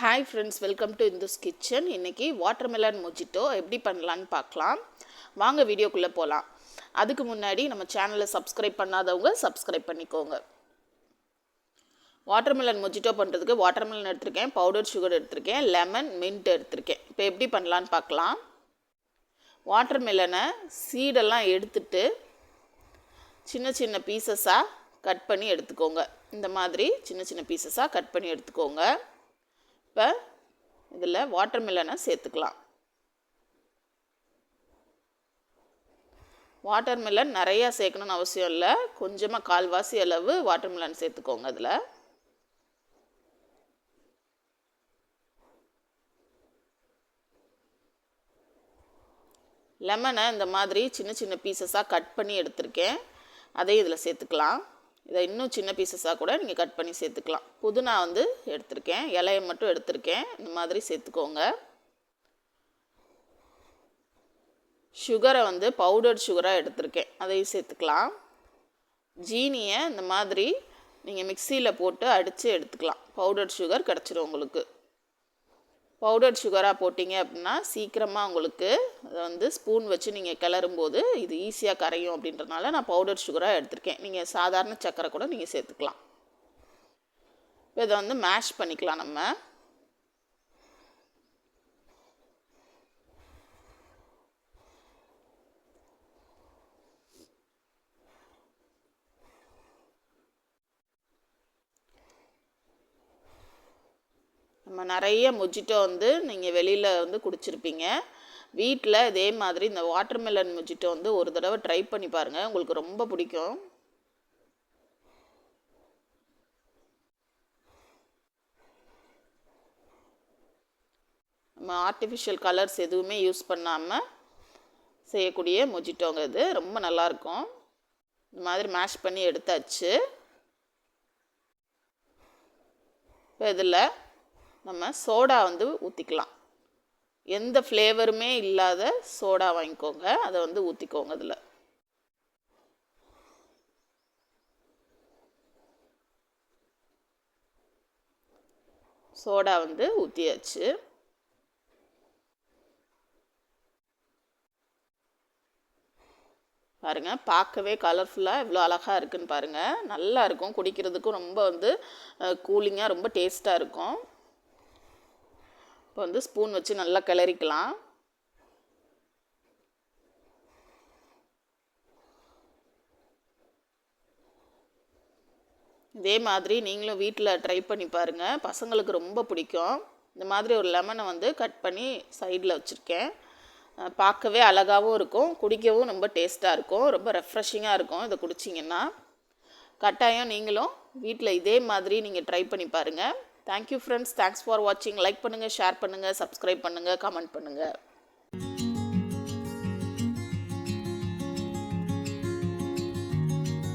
Hi friends welcome to Indhu's kitchen இன்றைக்கி watermelon mojito எப்படி பண்ணலான்னு பார்க்கலாம். வாங்க வீடியோக்குள்ளே போகலாம் அதுக்கு முன்னாடி நம்ம சேனலை சப்ஸ்கிரைப் பண்ணாதவங்க சப்ஸ்கிரைப் பண்ணிக்கோங்க. வாட்டர்மெலன் மொஜிட்டோ பண்ணுறதுக்கு வாட்டர்மெலன் எடுத்திருக்கேன் பவுடர் சுகர் எடுத்திருக்கேன் லெமன் மின்ட் எடுத்திருக்கேன். இப்போ எப்படி பண்ணலான்னு பார்க்கலாம். வாட்டர்மெலனை சீடெல்லாம் எடுத்துட்டு சின்ன சின்ன பீசஸாக கட் பண்ணி எடுத்துக்கோங்க. இந்த மாதிரி சின்ன சின்ன பீசஸாக கட் பண்ணி எடுத்துக்கோங்க. இப்போ இதில் வாட்டர்மெலனை சேர்த்துக்கலாம். வாட்டர்மெலன் நிறையா சேர்க்கணும்னு அவசியம் இல்லை. கொஞ்சமாக கால்வாசி அளவு வாட்டர்மெலன் சேர்த்துக்கோங்க அதில். லெமனை இந்த மாதிரி சின்ன சின்ன பீசஸாக கட் பண்ணி எடுத்திருக்கேன். அதையும் இதில் சேர்த்துக்கலாம். இதை இன்னும் சின்ன பீசஸாக கூட நீங்கள் கட் பண்ணி சேர்த்துக்கலாம். புதினா வந்து எடுத்திருக்கேன். இலையை மட்டும் எடுத்திருக்கேன். இந்த மாதிரி சேர்த்துக்கோங்க. சுகரை வந்து பவுடர் சுகராக எடுத்திருக்கேன். அதையும் சேர்த்துக்கலாம். ஜீனியை இந்த மாதிரி நீங்கள் மிக்சியில் போட்டு அடித்து எடுத்துக்கலாம். பவுடர் சுகர் கிடச்சிரும் உங்களுக்கு. பவுடர் சுகராக போட்டிங்க அப்படின்னா சீக்கிரமாக உங்களுக்கு அதை வந்து ஸ்பூன் வச்சு நீங்கள் கிளறும்போது இது ஈஸியாக கரையும் அப்படின்றனால நான் பவுடர் சுகராக எடுத்திருக்கேன். நீங்கள் சாதாரண சக்கரை கூட நீங்கள் சேர்த்துக்கலாம். இப்போ இதை வந்து மேஷ் பண்ணிக்கலாம் நம்ம. நம்ம நிறைய மொஜிட்டோ வந்து நீங்கள் வெளியில் வந்து குடிச்சிருப்பீங்க. வீட்டில் இதே மாதிரி இந்த வாட்டர்மெலன் மொஜிட்டோ வந்து ஒரு தடவை ட்ரை பண்ணி பாருங்கள் உங்களுக்கு ரொம்ப பிடிக்கும். நம்ம ஆர்டிஃபிஷியல் கலர்ஸ் எதுவுமே யூஸ் பண்ணாமல் செய்யக்கூடிய மொஜிட்டோங்கிறது ரொம்ப நல்லாயிருக்கும் இந்த மாதிரி மேஷ் பண்ணி எடுத்தாச்சு. இப்போ இதில் நம்ம சோடா வந்து ஊற்றிக்கலாம் எந்த ஃப்ளேவருமே இல்லாத சோடா வாங்கிக்கோங்க. அதை வந்து ஊற்றிக்கோங்க அதில். சோடா வந்து ஊற்றியாச்சு பாருங்கள் பார்க்கவே கலர்ஃபுல்லாக இவ்வளோ அழகாக இருக்குன்னு பாருங்கள் நல்லா இருக்கும். குடிக்கிறதுக்கும் ரொம்ப வந்து கூலிங்காக ரொம்ப டேஸ்ட்டாக இருக்கும். இப்போ வந்து ஸ்பூன் வச்சு நல்லா கிளறிக்கலாம். இதே மாதிரி நீங்களும் வீட்டில் ட்ரை பண்ணி பாருங்கள் பசங்களுக்கு ரொம்ப பிடிக்கும். இந்த மாதிரி ஒரு லெமனை வந்து கட் பண்ணி சைடில் வச்சுருக்கேன். பார்க்கவே அழகாகவும் இருக்கும். குடிக்கவும் ரொம்ப டேஸ்ட்டாக இருக்கும். ரொம்ப ரெஃப்ரெஷிங்காக இருக்கும் இதை குடிச்சிங்கன்னா. கட்டாயம் நீங்களும் வீட்டில் இதே மாதிரி நீங்கள் ட்ரை பண்ணி பாருங்கள் thank you friends thanks for வாட்சிங் லைக் பண்ணுங்கள் ஷேர் பண்ணுங்கள் சப்ஸ்கிரைப் பண்ணுங்கள் கமெண்ட் பண்ணுங்கள்